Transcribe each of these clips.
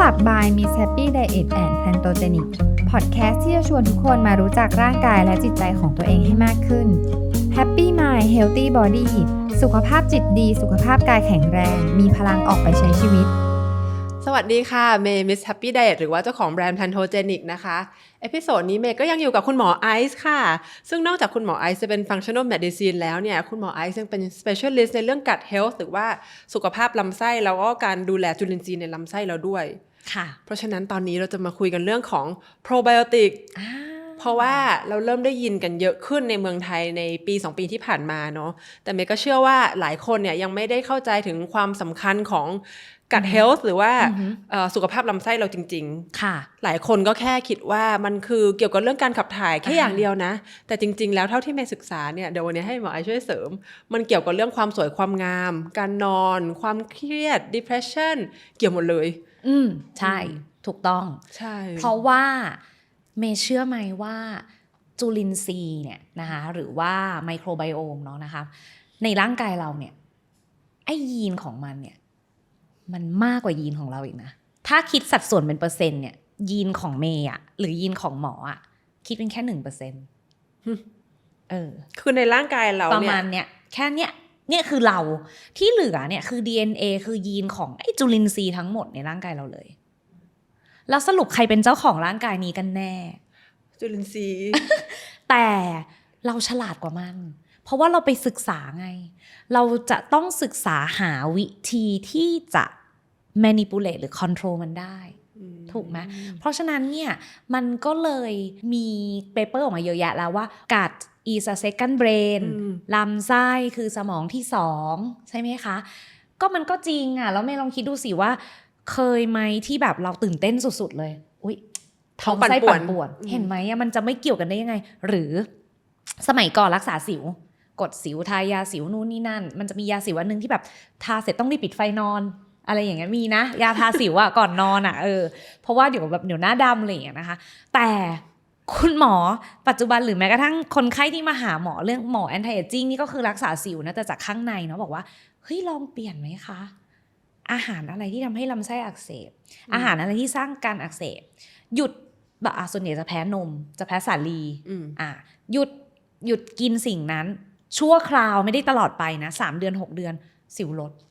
Club by Miss Happy Diet and Pantogenic พอดแคสต์ที่จะชวนทุกคนมารู้จักร่างกายและจิตใจของตัวเองให้มากขึ้น Happy Mind Healthy Body สุขภาพจิตดี สุขภาพกายแข็งแรง มีพลังออกไปใช้ชีวิต สวัสดีค่ะ เมย์มิสแฮปปี้ไดเอทหรือว่าเจ้าของแบรนด์ Planogenic นะคะ เอพิโซดนี้เมย์ก็ยังอยู่กับคุณหมอไอซ์ค่ะ ซึ่งนอกจากคุณหมอไอซ์จะเป็น functional medicine แล้วเนี่ย คุณหมอไอซ์ยังเป็น specialist ในเรื่อง gut health หรือว่าสุขภาพลำไส้แล้วก็การดูแลจุลินทรีย์ในลำไส้เราด้วย ค่ะ เพราะฉะนั้นตอนนี้เราจะมาคุยกันเรื่องของ probiotic อ่าเพราะว่าเราเริ่มได้ยินกันเยอะขึ้นในเมืองไทยในปี 2 ปีที่ผ่านมาเนาะแต่เมย์ก็เชื่อว่าหลายคนเนี่ยยังไม่ได้เข้าใจถึงความสำคัญของ gut health หรือว่าเอ่อสุขภาพลำไส้เราจริงค่ะๆหลายคนก็แค่คิดว่ามันคือเกี่ยวกับเรื่องการขับถ่ายแค่อ่าอย่างเดียวนะ แต่จริง ๆ แล้วเท่าที่เมย์ศึกษาเนี่ยเดี๋ยววันนี้ให้หมอไอช่วยเสริม มันเกี่ยวกับเรื่องความสวยความงาม การนอน ความเครียด depression เกี่ยวหมดเลย อืมใช่ถูกต้อง ใช่ เพราะว่าเมย์เชื่อไหมว่าจุลินทรีย์เนี่ยนะคะหรือว่าไมโครไบโอมเนาะนะคะในร่างกายเราเนี่ยไอ้ยีนของมันเนี่ยมันมากกว่ายีนของเราอีกนะ ถ้าคิดสัดส่วนเป็นเปอร์เซ็นต์เนี่ย ยีนของเมย์อะหรือยีนของหมออะคิดเป็นแค่หนึ่งเปอร์เซ็นต์เออ คือในร่างกายเราประเนี่ยมาณเนี้ยแค่เนี้ย เนี่ยคือเราที่เหลือเนี่ยคือ DNA คือยีนของไอ้จุลินทรีย์ทั้งหมดในร่างกายเราเลย แล้วสรุปใครเป็นเจ้าของร่างกายนี้กันแน่ จุลินทรีย์ แต่เราฉลาดกว่ามัน เพราะว่าเราไปศึกษาไง เราจะต้องศึกษาหาวิธีที่จะ manipulate หรือ control มันได้ ถูกไหมเพราะฉะนั้นเนี่ยมันก็เลยมีเปเปอร์ออกมาเยอะแยะแล้วว่ากัด is a second brain อืมลำไส้คือสมองที่สองใช่ไหมคะ ก็มันก็จริงอะ แล้วไม่ลองคิดดูสิว่า เคยไหมที่แบบเราตื่นเต้นสุดๆเลย อุ้ยท้องไส้ท้องปั่ปั่นนป่ป่ววนนเห็นไหมอะมันจะไม่เกี่ยวกันได้ยังไง หรือสมัยก่อนรักษาสิว กดสิวทายาสิวนู่นนี่นั่น มันจะมียาสิวอันหนึงที่แบบทาเสร็จต้องรีบปิดไฟนอน อะไรอย่างเงี้ยมีนะ ยาทาสิวอะก่อนนอนอะเออเพราะว่าเดี๋ยวแบบเดี๋ยวหน้าดำอะไรอย่างเงี้ยนะคะ แต่คุณหมอปัจจุบันหรือแม้กระทั่งคนไข้ที่มาหาหมอเรื่องหมอแอนตี้เอจิ้งนี่ก็คือรักษาสิวนะแต่จากข้างในเนาะบอกว่าเฮ้ยลองเปลี่ยนไหมคะ อาหารอะไรที่ทำให้ลำไส้อักเสบ อาหารอะไรที่สร้างการอักเสบ หยุดแบบอะส่วนใหญ่จะแพ้นม จะแพ้สาลีอืมอะหยุดหยุดกินสิ่งนั้น ชั่วคราวไม่ได้ตลอดไปนะสามเดือนหกเดือนสิวลดอืม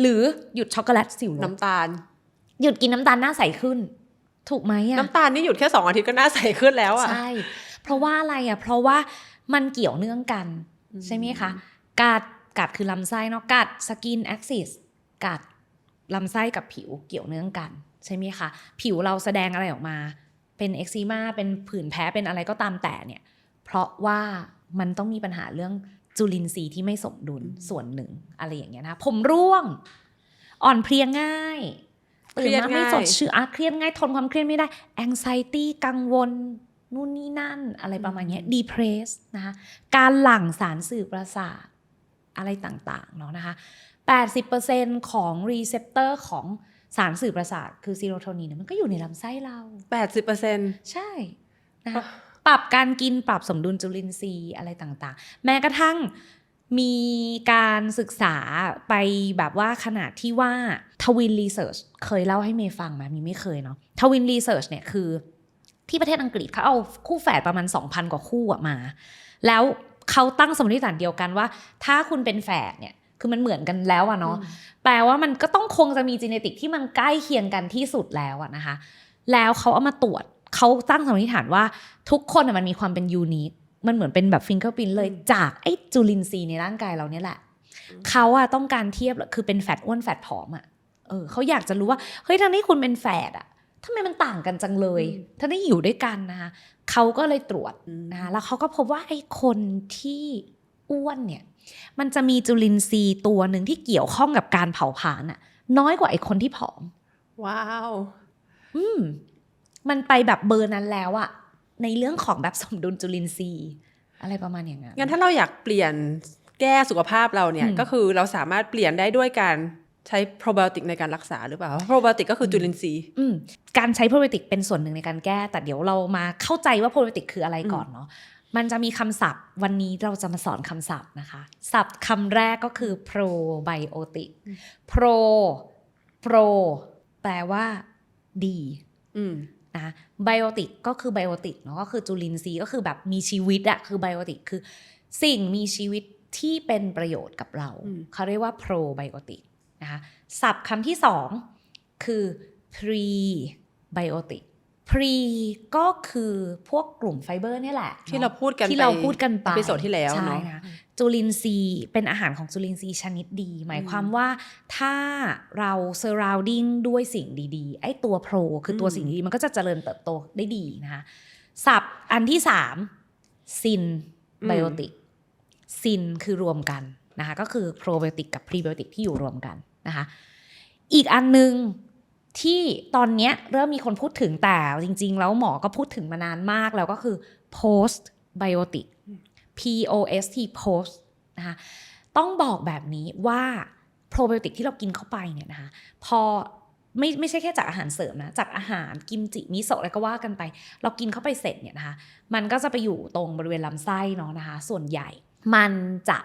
หรือหยุดช็อกโกแลตสิวลดน้ำตาล หยุดกินน้ำตาลหน้าใสขึ้น ถูกไหมอะน้ำตาลนี่หยุดแค่สองอาทิตย์ก็หน่าใสขึ้นแล้วอะใช่ เพราะว่าอะไรอะเพราะว่ามันเกี่ยวเนื่องกันอืมใช่ไหมคะกัดกัดคือลำไส้เนาะกัดสกินแอคซิสกัดลำไส้กับผิวเกี่ยวเนื่องกัน ใช่ไหมคะ ผิวเราแสดงอะไรออกมา เป็นเอ็กซีมาเป็นผื่นแพ้เป็นอะไรก็ตามแต่เนี่ย เพราะว่ามันต้องมีปัญหาเรื่อง จุลินทรีย์ที่ไม่สมดุลส่วนหนึ่งอะไรอย่างเงี้ยนะผมร่วง อ่อนเพลียง่ายตื่นมาไม่สดชื่นอะเครียดง่ายทนความเครียดไม่ได้ anxiety กังวลนู่นนี่นั่นอะไรประมาณเนี้ย depress นะคะการหลั่งสารสื่อประสาทอะไรต่างๆเนาะนะคะ 80%ของ receptor ของสารสื่อประสาทคือซีโรโทนินเนยมันก็อยู่ในลำไส้เราแปดสิบเปอร์เซ็นต์ใช่นะคะ ปรับการกินปรับสมดุลจุลินทรีย์อะไรต่างๆ แม้กระทั่งมีการศึกษาไปแบบว่าขนาดที่ว่าทวินรีเสิร์ชเคยเล่าให้เมย์ฟังไหมมีไม่เคยเนาะทวินรีเสิร์ชเนี่ยคือ ที่ประเทศอังกฤษเขาเอาคู่แฝดประมาณ 2,000 กว่าคู่อะมา แล้วเขาตั้งสมมติฐานเดียวกันว่า ถ้าคุณเป็นแฝดเนี่ยคือมันเหมือนกันแล้วอะเนาะแปลว่ามันก็ต้องคงจะมีจีเนติกที่มันใกล้เคียงกันที่สุดแล้วอะนะคะ แล้วเขาเอามาตรวจ เขาตั้งสมมติฐานว่าทุกคนอะมันมีความเป็นยูนิคมันเหมือนเป็นแบบฟิงเกอร์พินเลยอืมจากไอ้จุลินทรีย์ในร่างกายเราเนี่ยแหละเขาอะต้องการเทียบคือเป็นแฟตอ้วนแฟตผอมอะเออเขาอยากจะรู้ว่าเฮ้ยทั้งที่คุณเป็นแฝดอะทำไมมันต่างกันจังเลยอืมทั้งที่อยู่ด้วยกันนะคะเขาก็เลยตรวจอืมนะคะแล้วเขาก็พบว่าไอ้คนที่อ้วนเนี่ย มันจะมีจุลินทรีย์ตัวหนึ่งที่เกี่ยวข้องกับการเผาผลาญอะน้อยกว่าไอ้คนที่ผอม ว้าว อืม มันไปแบบเบอร์นั้นแล้วอะในเรื่องของแบบสมดุลจุลินทรีย์ อะไรประมาณอย่างนั้นงั้นถ้าเราอยากเปลี่ยนแก้สุขภาพเราเนี่ยอืมก็คือเราสามารถเปลี่ยนได้ด้วยการใช้โปรไบโอติกในการรักษาหรือเปล่าโปรไบโอติกก็คือจุลินทรีย์อืมการใช้โปรไบโอติกเป็นส่วนหนึ่งในการแก้ แต่เดี๋ยวเรามาเข้าใจว่าโปรไบโอติกคืออะไรก่อนเนาะมันจะมีคำศัพท์ วันนี้เราจะมาสอนคำศัพท์นะคะ ศัพท์คำแรกก็คือ probiotic pro pro แปลว่า ดีอืม นะคะไบโอติกก็คือไบโอติกเนาะก็คือจุลินทรีย์ก็คือแบบมีชีวิตอะคือไบโอติกคือ สิ่งมีชีวิตที่เป็นประโยชน์กับเราอืมเขาเรียกว่าโปรไบโอติกนะคะศัพท์คำที่สองคือ pre biotic pre ก็ คือพวกกลุ่มไฟเบอร์เนี่ยแหละ ที่เราพูดกันที่เราพูดกันไปเอพิโซดที่แล้วใช่เนาะนะจุลินทรีย์เป็นอาหารของจุลินทรีย์ชนิดดี หมายความว่าถ้าเรา surrounding ด้วยสิ่งดีๆ ไอ้ตัวโปรคือตัวอืมสิ่งดีๆมันก็จะเจริญเติบโตได้ดีนะคะศัพท์อันที่สามซินไบโอติกซินคือรวมกันนะคะก็คือโปรไบโอติกกับพรีไบโอติกที่อยู่รวมกันนะคะอีกอันหนึ่ง ที่ตอนนี้เริ่มมีคนพูดถึงแต่จริง ๆ แล้วหมอก็พูดถึงมานานมากแล้วก็คือ post biotic P O S T post นะคะต้องบอกแบบนี้ว่าโปรไบโอติกที่เรากินเข้าไปเนี่ยนะคะพอไม่ไม่ใช่แค่จากอาหารเสริมนะ จากอาหารกิมจิมิโซะอะไรก็ว่ากันไป เรากินเข้าไปเสร็จเนี่ยนะคะมันก็จะไปอยู่ตรงบริเวณลำไส้เนาะนะคะ ส่วนใหญ่มันจะ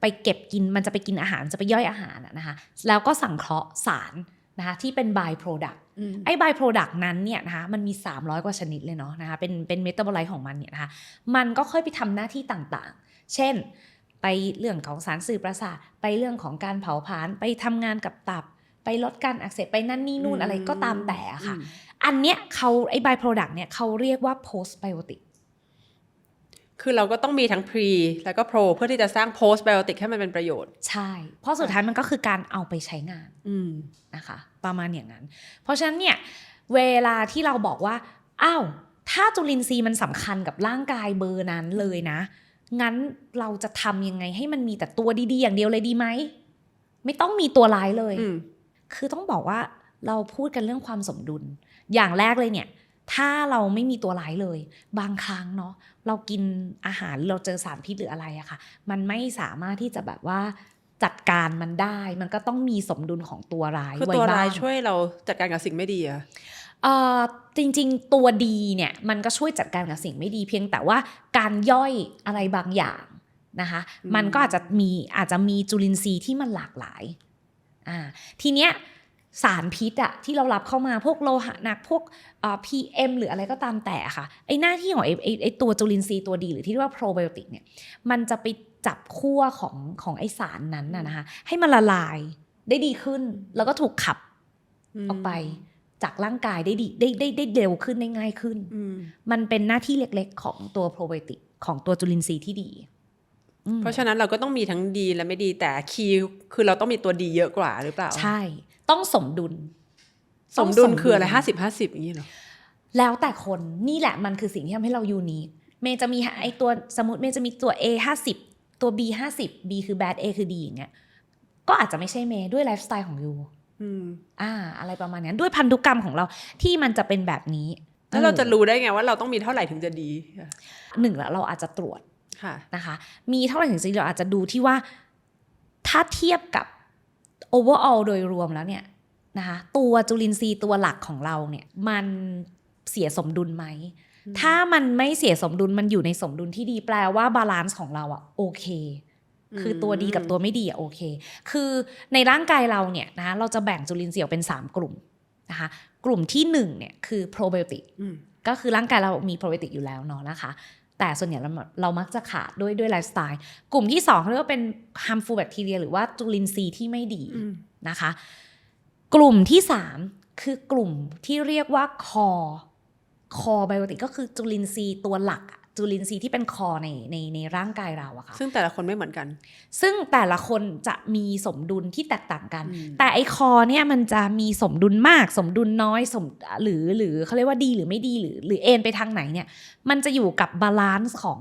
ไปเก็บกินมันจะไปกินอาหารจะไปย่อยอาหารนะคะแล้วก็สังเคราะห์สาร นะคะที่เป็น by product อืมไอ้ by product นั้นเนี่ยนะคะมันมี 300 กว่าชนิดเลยเนาะนะคะเป็นเป็นเมตาบอไลต์ของมันเนี่ยนะคะมันก็ค่อยไปทำหน้าที่ต่างๆ เช่น ไปเรื่องของสารสื่อประสาทไปเรื่องของการเผาผลาญไปทำงานกับตับ ไปลดการอักเสบไปนั่นนี่นู่นอะไรก็ตามแต่อะค่ะอืมอันเนี้ยเขาไอ้ by product เนี่ยเขาเรียกว่า post biotic คือเราก็ต้องมีทั้ง pre แล้วก็ pro เพื่อที่จะสร้าง post biotic ให้มันเป็นประโยชน์ ใช่ เพราะสุดท้ายมันก็คือการเอาไปใช้งานอืมนะคะ ประมาณอย่างนั้น เพราะฉะนั้นเนี่ยเวลาที่เราบอกว่าอ้าวถ้าจุลินทรีย์มันสำคัญกับร่างกายเบอร์นั้นเลยนะ งั้นเราจะทำยังไงให้มันมีแต่ตัวดีๆ อย่างเดียวเลยดีไหม ไม่ต้องมีตัวร้ายเลยอืมคือต้องบอกว่าเราพูดกันเรื่องความสมดุล อย่างแรกเลยเนี่ย ถ้าเราไม่มีตัวร้ายเลย บางครั้งเนาะเรากินอาหารหรือเราเจอสารพิษหรืออะไรอะค่ะ มันไม่สามารถที่จะแบบว่าจัดการมันได้ มันก็ต้องมีสมดุลของตัวร้ายคือไว้ตัวบ้างร้ายช่วยเราจัดการกับสิ่งไม่ดีอะเอ่อจริงๆ ตัวดีเนี่ยมันก็ช่วยจัดการกับสิ่งไม่ดี เพียงแต่ว่าการย่อยอะไรบางอย่างนะคะมันก็อาจจะมีอาจจะมีจุลินทรีย์ที่มันหลากหลายอ่าทีเนี้ย สารพิษอะที่เรารับเข้ามาพวกโลหะหนักพวกเอ่อ PM หรืออะไรก็ตามแต่ค่ะไอหน้าที่ของไอไอ้ไอตัวจุลินทรีย์ตัวดีหรือที่เรียกว่าโปรไบโอติกเนี่ยมันจะไปจับขั้วของของไอสารนั้นนะนะคะให้มันละลายได้ดีขึ้น แล้วก็ถูกขับมออกไปจากร่างกายได้ดีได้ได้ได้เร็วขึ้นได้ง่ายขึ้นอืมมันเป็นหน้าที่เล็กๆ ของตัวโปรไบโอติกของตัวจุลินทรีย์ที่ดีอืมเพราะฉะนั้นเราก็ต้องมีทั้งดีและไม่ดีแต่คีย์คือเราต้องมีตัวดีเยอะกว่าหรือเปล่า ใช่ ต้องสมดุล สมดุลต้องคืออะไรห้าสิบห้าสิบอย่างนี้เหรอแล้วแต่คนนี่แหละมันคือสิ่งที่ทำให้เรายูนิคเมย์จะมีไอตัวสมมติเมย์จะมีตัว A 50ตัว B 50 B คือ bad A คือดีอย่างเงี้ยก็อาจจะไม่ใช่เมย์ด้วยไลฟ์สไตล์ของยูอืมอ่า อะไรประมาณนั้นด้วยพันธุกรรมของเราที่มันจะเป็นแบบนี้ แล้วเราจะออรู้ได้ไงว่าเราต้องมีเท่าไหร่ถึงจะดีหนึ่งแล้วเราอาจจะตรวจค่ะนะคะ มีเท่าไหร่ถึงจะดีเราอาจจะดูที่ว่า ถ้าเทียบกับ overall โดยรวมแล้วเนี่ยนะคะตัวจุลินทรีย์ตัวหลักของเราเนี่ยมันเสียสมดุลไหมอืมถ้ามันไม่เสียสมดุลมันอยู่ในสมดุลที่ดีแปลว่าบาลานซ์ของเราอะโอเค คือตัวดีกับตัวไม่ดีอะโอเค คือในร่างกายเราเนี่ยนะคะเราจะแบ่งจุลินทรีย์ออกเป็น 3 กลุ่มนะคะกลุ่มที่1เนี่ยคือโปรไบโอติกอืมก็คือร่างกายเรามีโปรไบโอติกอยู่แล้วเนาะนะคะ แต่ส่วนใหญ่เราเรามักจะขาดด้วยด้วยไลฟ์สไตล์กลุ่มที่2เขาเรียกว่าเป็น harmful bacteria หรือว่าจุลินทรีย์ที่ไม่ดีอืมนะคะ กลุ่มที่ 3 คือกลุ่มที่เรียกว่าคอคอไบโอติกก็คือจุลินทรีย์ตัวหลักอะ จุลินทรีย์ที่เป็นคอในในในร่างกายเราอะค่ะ ซึ่งแต่ละคนไม่เหมือนกัน ซึ่งแต่ละคนจะมีสมดุลที่แตกต่างกันอืมแต่ไอคอเนี่ยมันจะมีสมดุลมาก สมดุลน้อยสมหรือหรือเขาเรียกว่าดีหรือไม่ดีหรือหรือเอ็นไปทางไหนเนี่ย มันจะอยู่กับบาลานซ์ของ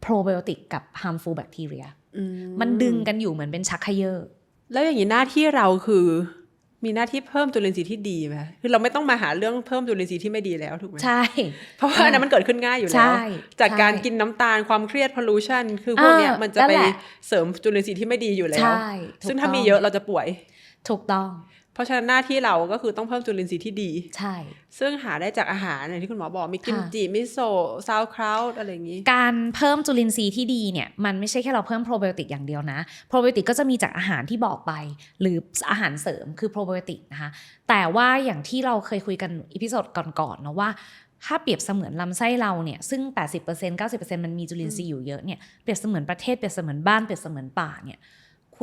โปรไบโอติกกับ harmful bacteria อืมันดึงกันอยู่เหมือนเป็นชักเขยอแล้วอย่างนี้หน้าที่เราคือ มีหน้าที่เพิ่มจุลินทรีย์ที่ดีไหมคือเราไม่ต้องมาหาเรื่องเพิ่มจุลินทรีย์ที่ไม่ดีแล้วถูกไหมใช่ เพราะว่าอันนั้นมันเกิดขึ้นง่ายอยู่แล้วใช่จากการใช่กินน้ำตาลความเครียด pollution คือพวกเนี้ยเออมันจะนั่นไปแหละเสริมจุลินทรีย์ที่ไม่ดีอยู่แล้วใช่ถูกซึ่งถ้าต้มีเยอะเราจะป่วย ถูกต้อง เพราะฉะนั้นหน้าที่เราก็คือต้องเพิ่มจุลินทรีย์ที่ดี ใช่ ซึ่งหาได้จากอาหารอย่างที่คุณหมอบอกมีกิมจิมิโซะซาวคราวอะไรอย่างนี้ การเพิ่มจุลินทรีย์ที่ดีเนี่ยมันไม่ใช่แค่เราเพิ่มโปรไบโอติกอย่างเดียวนะ โปรไบโอติกก็จะมีจากอาหารที่บอกไป หรืออาหารเสริมคือโปรไบโอติกนะคะแต่ว่าอย่างที่เราเคยคุยกันอีพิโซดก่อนๆเนาะว่าถ้าเปรียบเสมือนลำไส้เราเนี่ยซึ่ง 80% 90%มันมีจุลินทรีย์อยู่เยอะเนี่ยเปรียบเสมือนประเทศเปรียบเสมือนบ้านเปรียบเสมือนป่าเนี่ย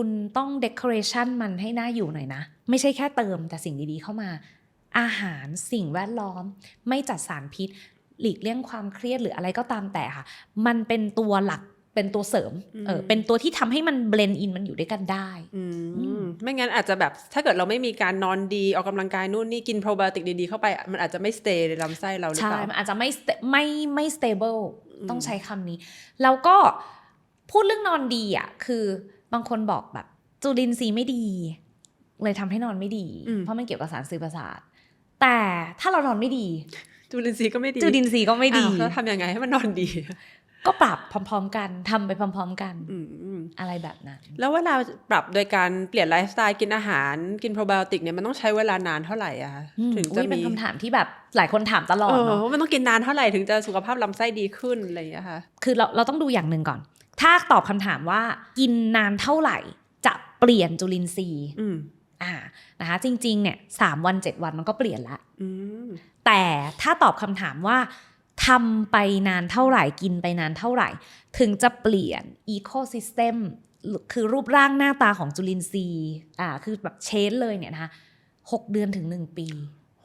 คุณต้องเด o r a t ชันมันให้น่าอยู่หน่อยนะ ไม่ใช่แค่เติมแต่สิ่งดีๆเข้ามา อาหารสิ่งแวดล้อม ไม่จัดสารพิษ หลีกเลี่ยงความเครียดหรืออะไรก็ตามแต่ค่ะ มันเป็นตัวหลักเป็นตัวเสริมอืมเออเป็นตัวที่ทำให้มันเบลนด์อินมันอยู่ด้วยกันได้อือืมมไม่งั้นอาจจะแบบถ้าเกิดเราไม่มีการนอนดีออกกำลังกายนู่นนี่กินโปรไบโอติกดีๆเข้าไป มันอาจจะไม่สเตย์ในลำไส้เราหรือใช่เปล่ามันอาจจะไม่ sta- ไม่ไม่ stable อืมต้องใช้คำนี้ แล้วก็พูดเรื่องนอนดีอะคือ บางคนบอกแบบ จุลินทรีย์ไม่ดี เลยทำให้นอนไม่ดี เพราะมันเกี่ยวกับสารสื่อประสาท แต่ถ้าเรานอนไม่ดี จุลินทรีย์ก็ไม่ดีจุลินทรีย์ก็ไม่ดีอ้าวแล้วทำยังไงให้มันนอนดี ก็ปรับพร้อม ๆ กันทำไปพร้อม ๆ กันอืมอะไรแบบนั้น แล้วเวลาปรับโดยการเปลี่ยนไลฟ์สไตล์กินอาหารกินโปรไบโอติกเนี่ยมันต้องใช้เวลานานเท่าไหร่อะคะอืมถึงอุ๊จะยเป็มีนคำถามที่แบบหลายคนถามตลอดเอเนาะอมันต้องกินนานเท่าไหร่ถึงจะสุขภาพลำไส้ดีขึ้นอะไรอย่างเงี้ยค่ะคือเราเราต้องดูอย่างหนึ่งก่อน ถ้าตอบคำถามว่ากินนานเท่าไหร่ จะเปลี่ยนจุลินทรีย์อืมอ่านะคะจริงๆเนี่ยสามวันเจ็ดวันมันก็เปลี่ยนละอืมแต่ถ้าตอบคำถามว่าทำไปนานเท่าไหร่กินไปนานเท่าไหร่ ถึงจะเปลี่ยนอีโคซิสเต็มคือรูปร่างหน้าตาของจุลินทรีย์อ่าคือแบบเชนเลยเนี่ยนะคะหกเดือนถึงหนึ่งปี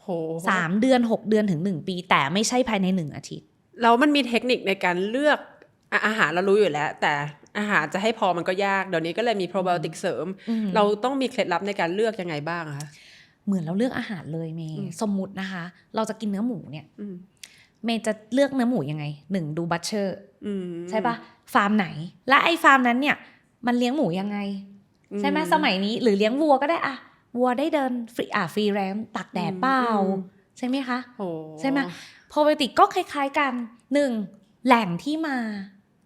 โหสามเดือนหกเดือนถึงหนึ่งปี แต่ไม่ใช่ภายในหนึ่งอาทิตย์แล้วมันมีเทคนิคในการเลือก อะอาหารเรารู้อยู่แล้ว แต่อาหารจะให้พอมันก็ยาก เดี๋ยวนี้ก็เลยมีโปรไบโอติกเสริมอืมเราต้องมีเคล็ดลับในการเลือกยังไงบ้างอะคะเหมือนเราเลือกอาหารเลยเมย์อืมสมมุตินะคะ เราจะกินเนื้อหมูเนี่ยอืมเมย์จะเลือกเนื้อหมูยังไงหนึ่งดูบัตเชอร์อืมใช่ปะฟาร์มไหน และไอ้ฟาร์มนั้นเนี่ย มันเลี้ยงหมูยังไง ใช่ไหมสมัยนี้ หรือเลี้ยงวัวก็ได้อะวัวได้เดินฟรีอะฟรีแรมตักแดดเปล่าอืมใช่ไหมคะโหใช่ไหมโปรไบโอติกก็คล้าย ๆกันหนึ่งแหล่งที่มา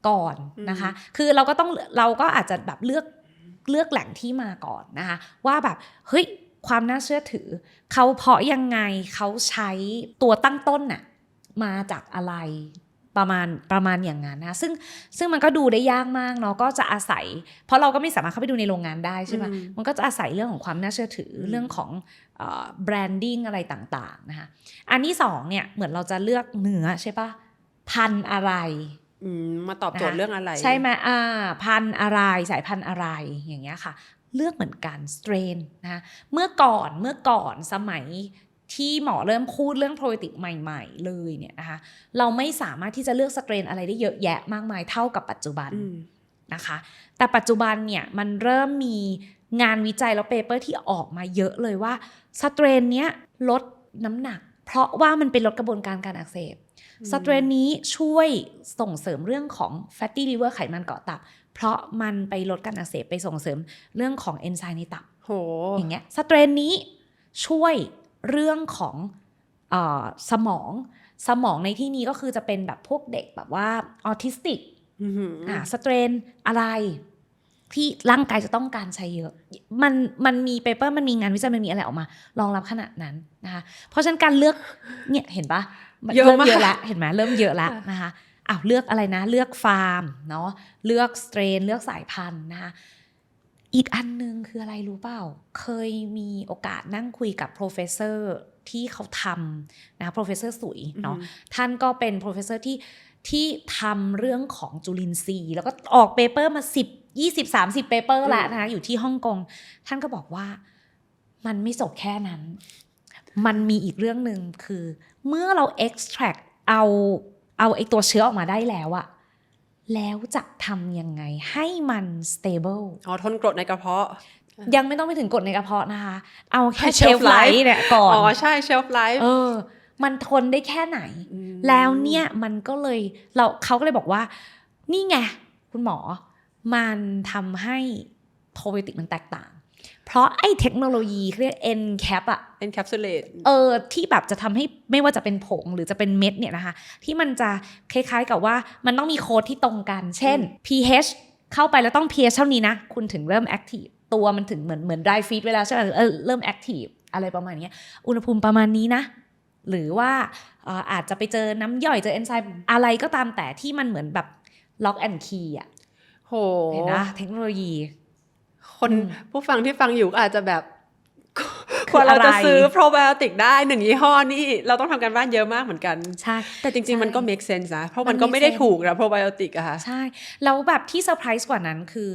ก่อนนะคะ คือเราก็ต้องเราก็อาจจะแบบเลือกเลือกแหล่งที่มาก่อนนะคะ ว่าแบบเฮ้ยความน่าเชื่อถือ เขาเพาะยังไงเขาใช้ตัวตั้งต้นน่ะมาจากอะไรประมาณประมาณอย่างนั้นนะซึ่งซึ่งมันก็ดูได้ยากมากเนาะก็จะอาศัย เพราะเราก็ไม่สามารถเข้าไปดูในโรงงานได้ใช่ไหมอืมมันก็จะอาศัยเรื่องของความน่าเชื่อถืออมเรื่องของแบรนดิ้งอะไรต่างๆนะคะอันที่สองเนี่ยเหมือนเราจะเลือกเนื้อใช่ปะพันธุ์อะไรอื มมาตอบโจทย์เรื่องอะไร ใช่ไหมอ่า พันธุ์อะไรสายพันธุ์อะไรอย่างเงี้ยค่ะ เลือกเหมือนกันสเตรนนะคะเมื่อก่อนเมื่อก่อนสมัยที่หมอเริ่มพูดเรื่องโปรติกใหม่ ๆ เลยเนี่ยนะคะเราไม่สามารถที่จะเลือกสเตรนอะไรได้เยอะแยะมากมายเท่ากับปัจจุบันอืมนะคะ แต่ปัจจุบันเนี่ยมันเริ่มมีงานวิจัยแล้วเปเปอร์ที่ออกมาเยอะเลยว่าสเตรนเนี้ยลดน้ำหนัก เพราะว่ามันเป็นลดกระบวนการการอักเสบอืม สเตรนนี้ช่วยส่งเสริมเรื่องของ fatty liver ไขมันเกาะตับ เพราะมันไปลดการอักเสบไปส่งเสริมเรื่องของเอนไซม์ในตับโหอย่างเงี้ยสเตรนนี้ช่วยเรื่องของเออสมอง สมองในที่นี้ก็คือจะเป็นแบบพวกเด็กแบบว่าออทิสติกอืมอ่าสเตรนอะไร ที่ร่างกายจะต้องการใช้เยอะ มันมันมีเปเปอร์มันมีงานวิจัยมันมีอะไรออกมา รองรับขนาดนั้นนะคะ เพราะฉะนั้นการเลือกเนี่ยเห็นปะมันเยอะเริ่มมากเยอะละเห็นไหมเริ่มเยอะละนะคะอ้าวเลือกอะไรนะ เลือกฟาร์มเนาะเลือกสเตรน เลือกสายพันธุ์นะคะอีกอันหนึงคืออะไรรู้เปล่า เคยมีโอกาสนั่งคุยกับ professor ที่เขาทำนะ professor สุยเนาะท่านก็เป็น professor ที่ที่ทำเรื่องของจุลินทรีย์ แล้วก็ออกเปเปอร์มา 10 20 30เปเปอร์แล้วนะคะอยู่ที่ฮ่องกง ท่านก็บอกว่ามันไม่จบแค่นั้น มันมีอีกเรื่องหนึ่งคือ เมื่อเรา extract เอาเอาไอตัวเชื้อออกมาได้แล้วอะแล้วจะทำยังไงให้มัน stable อ๋อทนกรดในกระเพาะ ยังไม่ต้องไปถึงกรดในกระเพาะนะคะ เอาแค่ให้เชล shelf ฟไล life ท์เนี่ยก่อน อ๋อ ใช่เชลฟ์ไลฟ์เออ มันทนได้แค่ไหน แล้วเนี่ยมันก็เลยเราเขาก็เลยบอกว่า นี่ไง คุณหมอ มันทำให้โปรไบโอติกมันแตกต่าง เพราะไอ้เทคโนโลยีเขาเรียก NCAP อะ encapsulate เออที่แบบจะทำให้ไม่ว่าจะเป็นผงหรือจะเป็นเม็ดเนี่ยนะคะ ที่มันจะคล้ายๆกับว่ามันต้องมีโค้ดที่ตรงกัน เช่น pH เข้าไปแล้วต้อง pH เท่านี้นะ คุณถึงเริ่ม active ตัวมันถึงเหมือนเหมือน dry fit ไว้แล้วใช่ไหมเออเริ่ม active อะไรประมาณเนี้ยอุณหภูมิประมาณนี้นะ หรือว่าเอ่ออาจจะไปเจอน้ำย่อยเจอเอนไซม์อะไรก็ตามแต่ที่มันเหมือนแบบ lock and key อะ โหเห็นนะเทคโนโลยี คนอืมผู้ฟังที่ฟังอยู่ก็อาจจะแบบคืกว่าอเราจะอะไรซื้อโปรไบโอติกได้หนึ่งยี่ห้อนี่เราต้องทำการบ้านเยอะมากเหมือนกัน ใช่ แต่จริง ๆ มันก็ make sense นะ เพราะมัมันนก็ make ไม่ได้ sense ถูกนะโปรไบโอติกอะค่ะ ใช่ แล้วแบบที่เซอร์ไพรส์กว่านั้นคือ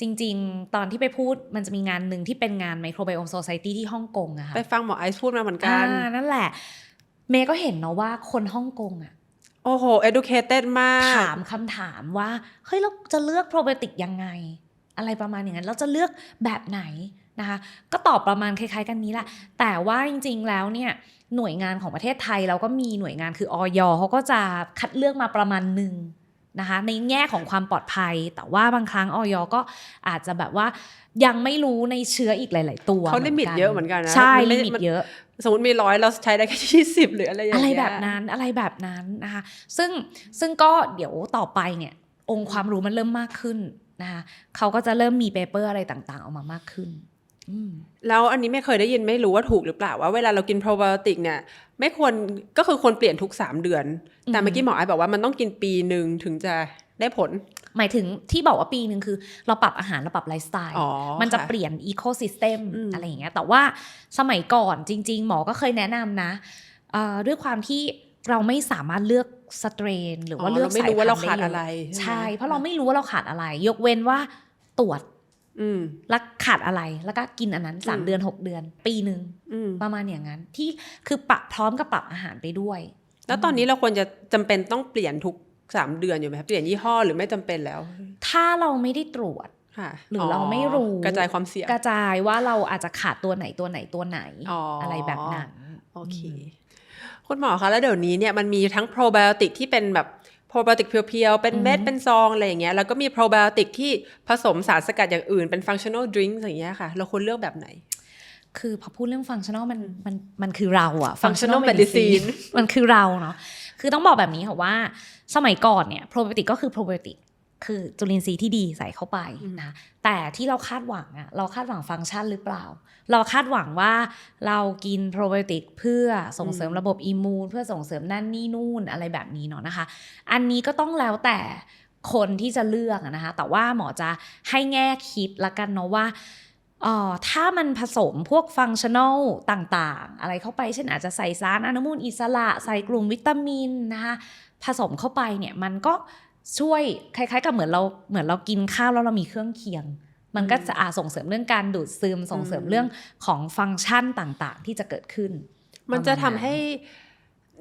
จริง ๆ ตอนที่ไปพูดมันจะมีงานหนึ่งที่เป็นงาน Microbiome Society ที่ฮ่องกงอะค่ะ ไปฟังหมอไอซ์พูดมาเหมือนกัอ่านนั่นแหละ เมย์ก็เห็นเนาะว่าคนฮ่องกงอะ โอ้โห educated มาก ถามคำถามว่า เฮ้ย เราจะเลือกโปรไบโอติกยังไง อะไรประมาณอย่างนั้น เราจะเลือกแบบไหนนะคะ ก็ตอบประมาณคล้าย ๆ กันนี้แหละ แต่ว่าจริง ๆ แล้วเนี่ย หน่วยงานของประเทศไทยเราก็มีหน่วยงานคือออยเขาก็จะคัดเลือกมาประมาณหนึ่งนะคะ ในแง่ของความปลอดภัย แต่ว่าบางครั้งออยก็อาจจะแบบว่ายังไม่รู้ในเชื้ออีกหลาย ๆ ตัวเขาลิมิตเยอะเหมือนกันนะใช่มันไม่ลิมิตมันเยอะ สมมติมีร้อยเราใช้ได้แค่ยี่สิบหรืออะไรอย่างอะไรเงี้ยแบบนั้นอะไรแบบนั้นนะคะซึ่งซึ่งก็เดี๋ยวต่อไปเนี่ยองค์ความรู้มันเริ่มมากขึ้นนะคะเขาก็จะเริ่มมีเปเปอร์อะไรต่างๆ ออกมามากขึ้นอืมแล้วอันนี้ไม่เคยได้ยินไม่รู้ว่าถูกหรือเปล่าว่าเวลาเรากินโปรไบโอติกเนี่ยไม่ควรก็คือควรเปลี่ยนทุก 3 เดือน แต่อืมเมื่อกี้หมอไอซ์บอกว่ามันต้องกินปีหนึ่งถึงจะได้ผล หมายถึงที่บอกว่าปีหนึ่งคือ เราปรับอาหารเราปรับไลฟ์สไตล์อ๋อมันจะค่ะเปลี่ยนอีโคซิสเต็มอืมอะไรอย่างเงี้ยแต่ว่าสมัยก่อนจริง ๆ หมอก็เคยแนะนำนะเอ่อด้วยความที่เราไม่สามารถเลือกสเตรน หรือว่าอ๋อเลือกเราไม่สายรู้ว่าเราพันธุ์ขาดอะไรเยใช่ไหมใช่ เพราะเราไม่รู้ว่าเราขาดอะไร ยกเว้นว่าตรวจอืมแล้วขาดอะไรแล้วก็กินอันนั้นสามอืมเดือนหกเดือน ปีหนึ่งอืมประมาณอย่างนั้น ที่คือปรับพร้อมกับปรับอาหารไปด้วย แล้วตอนนี้เราควรจะจำเป็นต้องเปลี่ยนทุก สามเดือนอยู่ไหมครับเปลี่ยนยี่ห้อหรือไม่จำเป็นแล้ว ถ้าเราไม่ได้ตรวจค่ะหรือเราไม่รู้กระจายความเสี่ยงกระจายว่าเราอาจจะขาดตัวไหนตัวไหนตัวไหนอ๋อออะไรแบบนั้นโอเคอืมคุณหมอคะแล้วเดี๋ยวนี้เนี่ยมันมีทั้งโปรไบโอติกที่เป็นแบบโปรไบโอติกเพียวๆ เป็นเม็ดอือฮึเป็นซองอะไรอย่างเงี้ยแล้วก็มีโปรไบโอติกที่ผสมสารสกัดอย่างอื่นเป็นฟังชั่น a ลดริงก์อย่างเงี้ยค่ะ เราควรเลือกแบบไหน คือพอพูดเรื่องฟังชั่นอลมันมันมันคือเราอะ Functional medicine มันคือเราเนาะ คือต้องบอกแบบนี้ค่ะว่าสมัยก่อนเนี่ยโปรไบโอติกก็คือโปรไบโอติกคือจุลินทรีย์ที่ดีใส่เข้าไปอืมนะแต่ที่เราคาดหวังอะเราคาดหวังฟังก์ชันหรือเปล่า เราคาดหวังว่าเรากินโปรไบโอติกเพื่อส่งเสริมระบบอิมมูนเพื่อส่งเสริมนั่นนี่นู่นอะไรแบบนี้เนาะนะคะ อันนี้ก็ต้องแล้วแต่คนที่จะเลือกอะนะคะ แต่ว่าหมอจะให้แง่คิดละกันเนาะว่าเออถ้ามันผสมพวกฟังชั่นอลต่างๆ อะไรเข้าไป เช่นอาจจะใส่สารอนุมูลอิสระ ใส่กลุ่มวิตามินนะคะผสมเข้าไปเนี่ยมันก็ช่วยคล้ายๆ กับเหมือนเราเหมือนเรากินข้าวแล้วเรามีเครื่องเคียง มันก็จะอาส่งเสริมเรื่องการดูดซึมส่งเสริมเรื่องของฟังก์ชันต่างๆ ที่จะเกิดขึ้น มันจะทำให้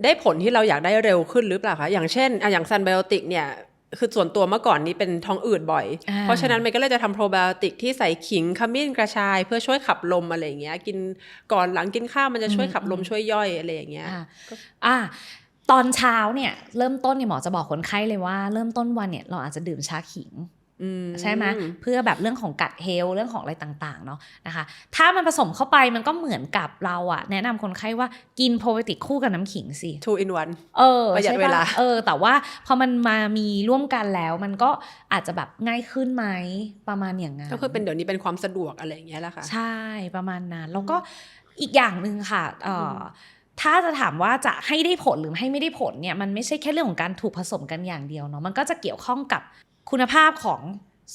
ได้ผลที่เราอยากได้เร็วขึ้นหรือเปล่าคะอย่างเช่นอะอย่างซันไบโอติกเนี่ย คือส่วนตัวเมื่อก่อนนี้เป็นท้องอืดบ่อยอ่าเพราะฉะนั้นมันก็เลยจะทำโปรไบโอติกที่ใส่ขิงขมิ้นกระชาย เพื่อช่วยขับลมอะไรอย่างเงี้ย กินก่อนหลังกินข้าวมันจะช่วยขับลมช่วยย่อยอะไรอย่างเงี้ยอ่าอ่าตอนเช้าเนี่ยเริ่มต้นเนี่ยหมอจะบอกคนไข้เลยว่าเริ่มต้นวันเนี่ยเราอาจจะดื่มชาขิงอืม ใช่ไหมเพื่อแบบเรื่องของกัดเฮลเรื่องของอะไรต่างๆเนาะนะคะถ้ามันผสมเข้าไปมันก็เหมือนกับเราอะแนะนำคนไข้ว่ากินโปรไบโอติกคู่กับน้ำขิงสิ two in one เออประหยัดใช่เวปะลาเออ แต่ว่าพอมันมามีร่วมกันแล้ว มันก็อาจจะแบบง่ายขึ้นไหมประมาณอย่างนั้นก็คือเป็นเดี๋ยวนี้เป็นความสะดวกอะไรอย่างเงี้ยแหละค่ะ ใช่ประมาณนั้นแล้วก็อีกอย่างหนึ่งค่ะเอ่ออถ้าจะถามว่าจะให้ได้ผลหรือให้ไม่ได้ผลเนี่ยมันไม่ใช่แค่เรื่องของการถูกผสมกันอย่างเดียวเนาะมันก็จะเกี่ยวข้องกับ คุณภาพของ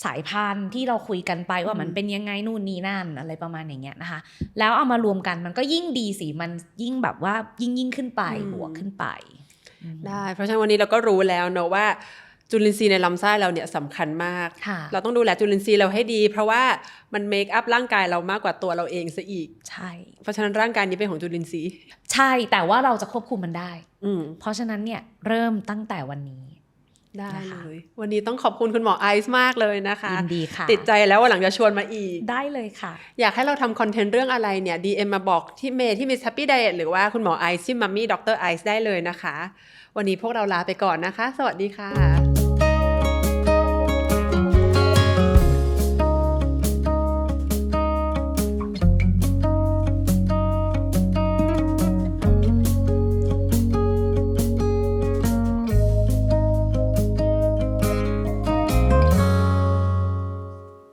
สายพันธุ์ที่เราคุยกันไปว่ามันอืมเป็นยังไงนู่นนี่นั่นอะไรประมาณอย่างเงี้ยนะคะ แล้วเอามารวมกันมันก็ยิ่งดีสิมันยิ่งแบบว่ายิ่งยิ่งขึ้นไปบวกขึ้นไปอืมได้เพราะฉะนั้นวันนี้เราก็รู้แล้วเนอะว่าจุลินทรีย์ในลำไส้เราเนี่ยสำคัญมากค่ะเราต้องดูแลจุลินทรีย์เราให้ดี เพราะว่ามันเมคอัพร่างกายเรามากกว่าตัวเราเองซะอีก ใช่ เพราะฉะนั้นร่างกายนี้เป็นของจุลินทรีย์ ใช่แต่ว่าเราจะควบคุมมันได้อืมเพราะฉะนั้นเนี่ยเริ่มตั้งแต่วันนี้ ได้นะคะเลย วันนี้ต้องขอบคุณคุณหมอไอซ์มากเลยนะคะยินดีค่ะ ติดใจแล้ววันหลังจะชวนมาอีก ได้เลยค่ะ อยากให้เราทำคอนเทนต์เรื่องอะไรเนี่ย DM มาบอกที่เมย์ที่ Miss Happy Diet หรือว่าคุณหมอไอซ์ที่มัมมี่ดรไอซ์ได้เลยนะคะ วันนี้พวกเราลาไปก่อนนะคะ สวัสดีค่ะ